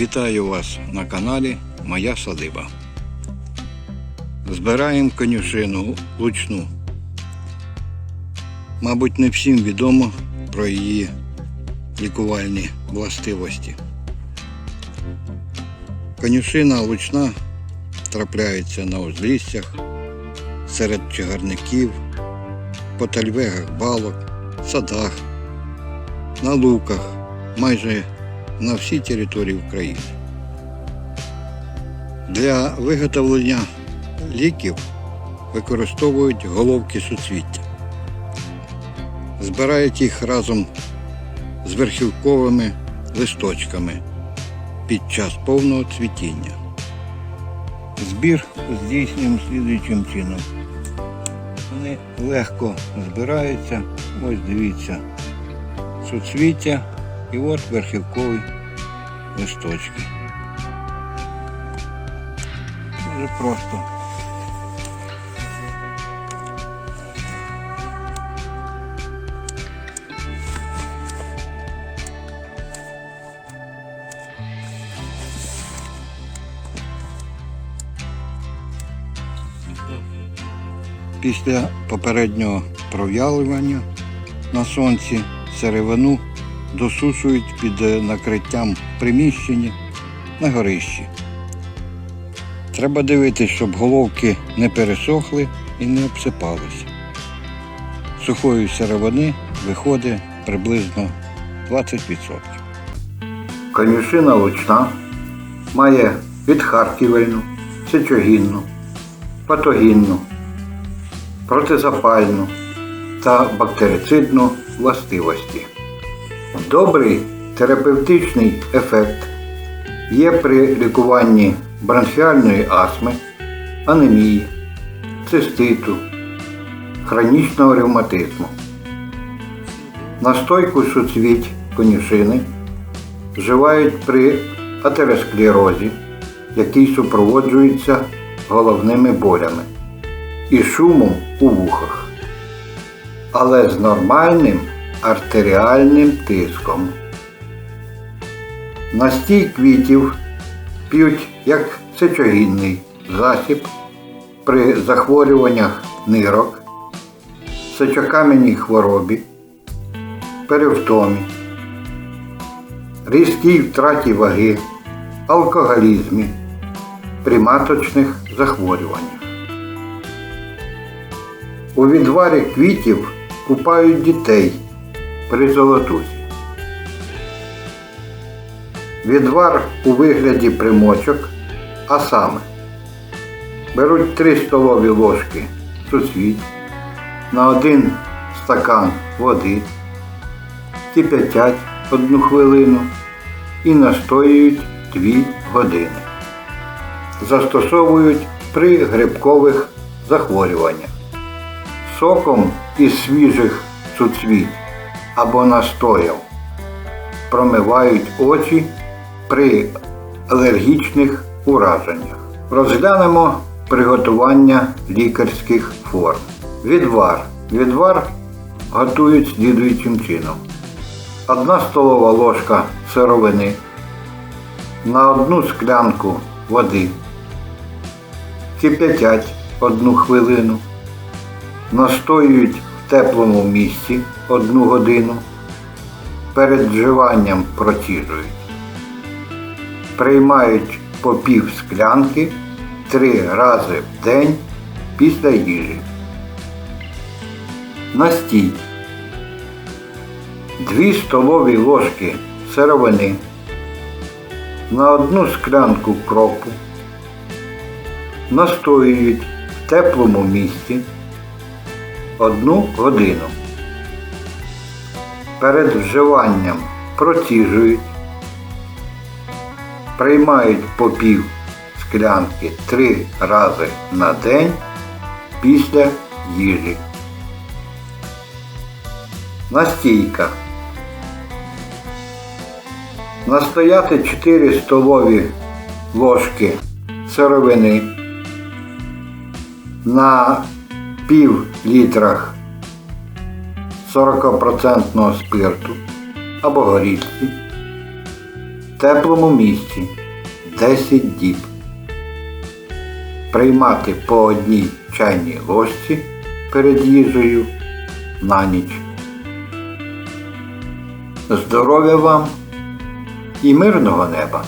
Вітаю вас на каналі Моя садиба. Збираємо конюшину лучну. Мабуть, не всім відомо про її лікувальні властивості. Конюшина лучна трапляється на узліссях, серед чагарників, по тальвегах балок, садах, на луках, майже на всій території України. Для виготовлення ліків використовують головки суцвіття. Збирають їх разом з верхівковими листочками під час повного цвітіння. Збір здійснюємо слідуючим чином. Вони легко збираються. Ось дивіться, суцвіття і от верхівкові листочки. Дуже просто. Після попереднього пров'ялування на сонці сировину досушують під е, накриттям в приміщенні на горищі. Треба дивитися, щоб головки не пересохли і не обсипалися. Сухої сировини виходить приблизно 20%. Конюшина лучна має відхарківельну, сечогінну, патогінну, протизапальну та бактерицидну властивості. Добрий терапевтичний ефект є при лікуванні бронхіальної астми, анемії, циститу, хронічного ревматизму. Настойку суцвіть конюшини вживають при атеросклерозі, який супроводжується головними болями і шумом у вухах, але з нормальним артеріальним тиском. Настій квітів п'ють як сечогінний засіб при захворюваннях нирок, сечокам'яній хворобі, перевтомі, різкій втраті ваги, алкоголізмі, при маточних захворюваннях. У відварі квітів купають дітей при золотусі. Відвар у вигляді примочок, а саме беруть 3 столові ложки суцвіть на один стакан води, кип'ятять одну хвилину і настоюють 2 години. Застосовують при грибкових захворюваннях. Соком із свіжих суцвіт або настоєм промивають очі при алергічних ураженнях. Розглянемо приготування лікарських форм. Відвар. Відвар готують слідуючим чином. Одна столова ложка сировини на одну склянку води. Кип'ятять одну хвилину. Настоюють теплому місці одну годину. Перед вживанням проціжують. Приймають по пів склянки три рази в день після їжі. Настій. Дві столові ложки сировини на одну склянку кропу. Настоюють в теплому місці одну годину. Перед вживанням проціжують, приймають по пів склянки три рази на день після їжі. Настійка. Настояти 4 столові ложки сировини на пів літрах 40% спирту або горілки теплому місці 10 діб. Приймати по одній чайній ложці перед їжею на ніч. Здоров'я вам і мирного неба!